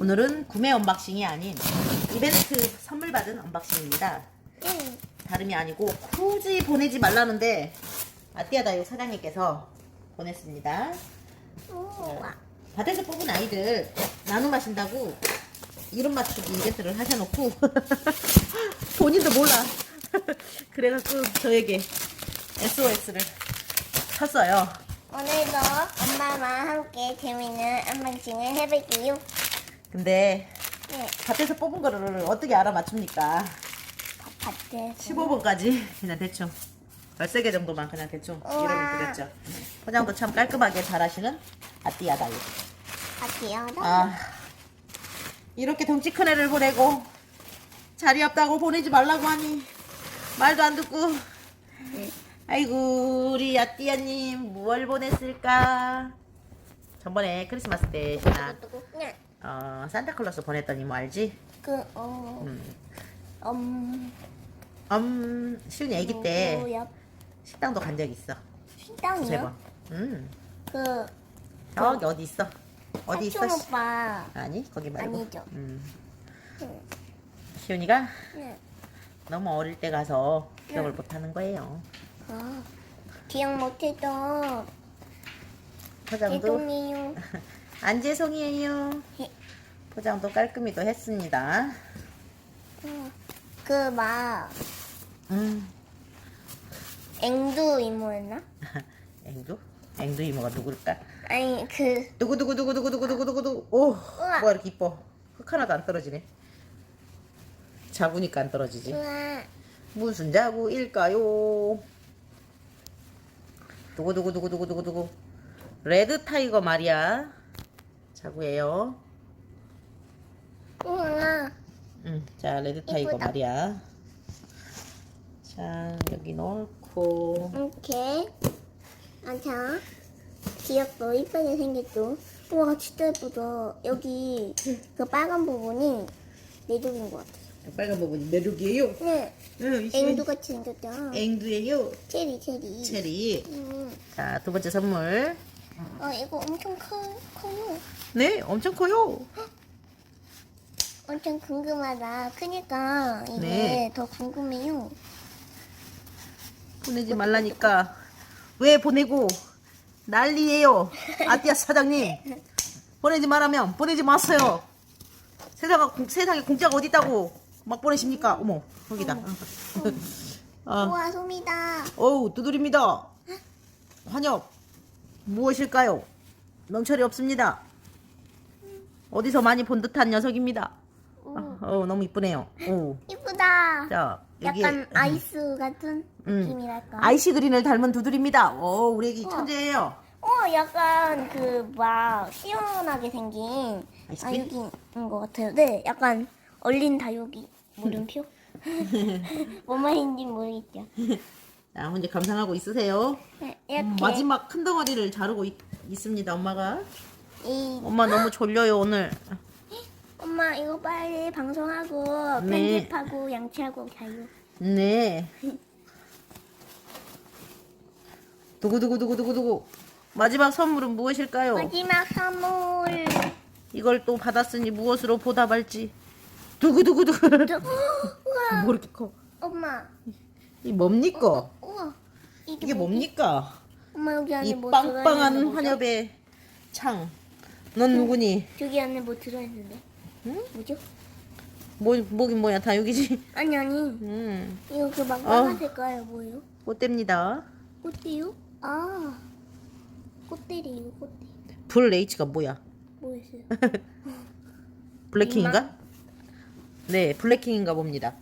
오늘은 구매 언박싱이 아닌 이벤트 선물 받은 언박싱입니다. 응. 다름이 아니고 굳이 보내지 말라는데 아띠아다육 사장님께서 보냈습니다. 우와. 밭에서 뽑은 아이들 나눠 마신다고 이름 맞추기 이벤트를 하셔놓고 본인도 몰라. 그래갖고 저에게 SOS를 쳤어요. 오늘도 엄마와 함께 재밌는 언박싱을 해볼게요. 근데 네. 밭에서 뽑은 거를 어떻게 알아 맞춥니까? 밭에 15번까지 그냥 대충 13개 정도만 그냥 대충 우와. 이름을 드렸죠. 포장도 참 깔끔하게 잘 하시는 아띠아다육. 밭이요. 아 이렇게 덩치 큰 애를 보내고 자리 없다고 보내지 말라고 하니 말도 안 듣고 아이고 우리 아띠아님 무얼 보냈을까 전번에 크리스마스 때 네. 어, 산타클로스 보냈더니 뭐 알지? 그, 어, 음, 음, 음 시훈이 애기 때 뭐야? 식당도 간 적 있어 두세 식당이요? 번 음, 그, 저기 어디 있어? 어디 있어? 사촌 씨? 오빠. 아니 거기 말고 아니죠. 음. 응. 시훈이가 네. 너무 어릴 때 가서 기억을 네. 못하는 거예요. 아, 기억 못해도 포장도 죄송해요. 안 죄송해요. 예. 포장도 깔끔히도 했습니다. 어, 그, 막, 음, 앵두 이모였나? 앵두? 앵두 이모가 누굴까? 아니, 그, 누구 누구 누구 누구 누구 누구 누구 누구 오, 우와. 뭐가 이렇게 이뻐? 흙 하나도 안 떨어지네. 자구니까 안 떨어지지. 우와. 무슨 자구일까요? 누구 누구 누구 누구 누구 누구 레드 타이거 말이야. 자구예요. 우와. 응, 자 레드 타 이거 이쁘다. 말이야. 자 여기 넣고 이렇게. 아, 자. 귀엽고 이쁘게 생겼죠? 우와, 진짜 예쁘다. 여기 그 빨간 부분이 내족인 것 같아요. 빨간 부분이 메룩이에요. 네. 응, 앵두 같이 생겼죠? 앵두예요. 체리, 체리. 체리. 음. 자 두 번째 선물. 어, 이거 엄청 커, 커요. 네, 엄청 커요. 엄청 궁금하다. 크니까 이게 네. 더 궁금해요. 보내지 말라니까 왜 보내고 난리예요. 아띠아 사장님 보내지 말라면 보내지 마세요. 세상에 공- 세상에 공짜가 어디 있다고 막 보내십니까? 어머 거기다. 어. 우와, 솜이다. 어우 두드립니다. 환엽 무엇일까요? 명철이 없습니다. 어디서 많이 본 듯한 녀석입니다. 오, 아, 어우 너무 이쁘네요. 오. 이쁘다. 자 여기 약간 아이스 같은 음. 느낌이랄까. 아이시 그린을 닮은 두드립니다. 오 우리 애기 우와. 천재예요. 어, 약간 그 막 시원하게 생긴 아이스크림? 다육이인 것 같아요. 네, 약간 얼린 다육이 물음표. 뭔 말인지 모르겠죠. 자 문제 감상하고 있으세요. 네, 이렇게 마지막 큰 덩어리를 자르고 있, 있습니다. 엄마가. 이 엄마 너무 졸려요 오늘. 엄마 이거 빨리 방송하고 네. 편집하고 양치하고 자유. 네. 두구두구두구두구두구. 마지막 선물은 무엇일까요? 마지막 선물. 이걸 또 받았으니 무엇으로 보답할지. 두구두구두구. 우와, 뭐 이렇게 커? 엄마. 이 뭡니까? 이게 뭡니까? 엄마 여기 안에 이 뭐 빵빵한 들어있는데 뭐죠? 환엽의 창. 넌 누구니? 저기 안에 뭐 들어있는데? 응? 뭐죠? 뭐 뭐긴 뭐야 다 여기지. 아니 아니. 음. 이거 그막 어. 빨간 색깔 뭐예요? 꽃대입니다. 꽃띠요? 아. 꽃대리요 꽃대. 불 H가 뭐야? 뭐였어요? 블랙킹인가? 네, 블랙킹인가 봅니다.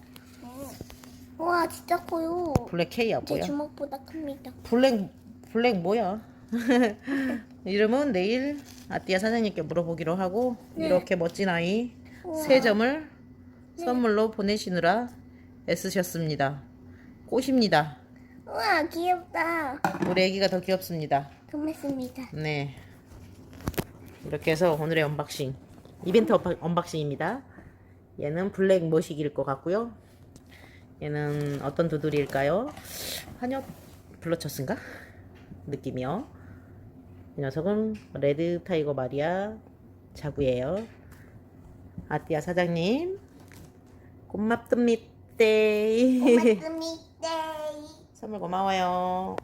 어. 와 진짜 커요. 블랙 K야 제 뭐야? 주먹보다 큽니다. 블랙 블랙 뭐야? 이름은 내일 아띠아 사장님께 물어보기로 하고 네. 이렇게 멋진 아이 우와. 세 점을 선물로 보내시느라 애쓰셨습니다. 꽃입니다. 우와 귀엽다. 우리 애기가 더 귀엽습니다. 고맙습니다. 네. 이렇게 해서 오늘의 언박싱 이벤트 언박- 언박싱입니다. 얘는 블랙 머시기일 것 같고요. 얘는 어떤 두드리일까요? 한엽 블러처스인가? 느낌이요. 이 녀석은 레드 타이거 마리아 자구예요. 아띠아 사장님 고맙습니다. 고맙습니다. 선물 고마워요.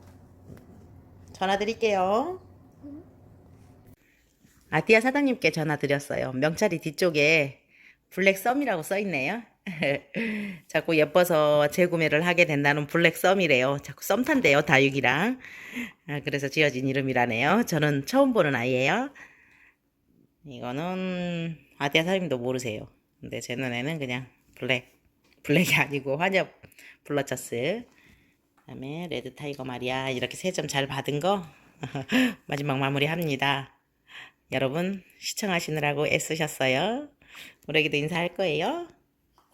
전화 드릴게요. 아띠아 사장님께 전화 드렸어요. 명찰이 뒤쪽에 블랙 썸이라고 써 있네요. 자꾸 예뻐서 재구매를 하게 된다는 블랙 썸이래요. 자꾸 썸 탄대요, 다육이랑. 아, 그래서 지어진 이름이라네요. 저는 처음 보는 아이예요. 이거는 아띠아 사장님도 모르세요. 근데 제 눈에는 그냥 블랙. 블랙이 아니고 환엽 블러처스. 그다음에 레드 타이거 말이야. 이렇게 세 점 잘 받은 거 마지막 마무리합니다. 여러분 시청하시느라고 애쓰셨어요. 우리에게도 인사할 거예요.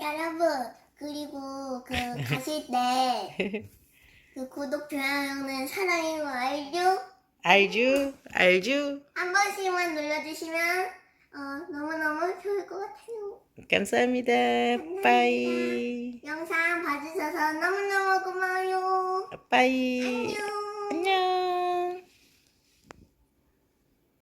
여러분 그리고 그 가실 때 그 구독 좋아요는 사랑인 거 알죠? 알주 알주 한 번씩만 눌러주시면 어, 너무너무 좋을 것 같아요. 감사합니다. 빠이 영상 봐주셔서 너무너무 고마워요. 빠이 안녕.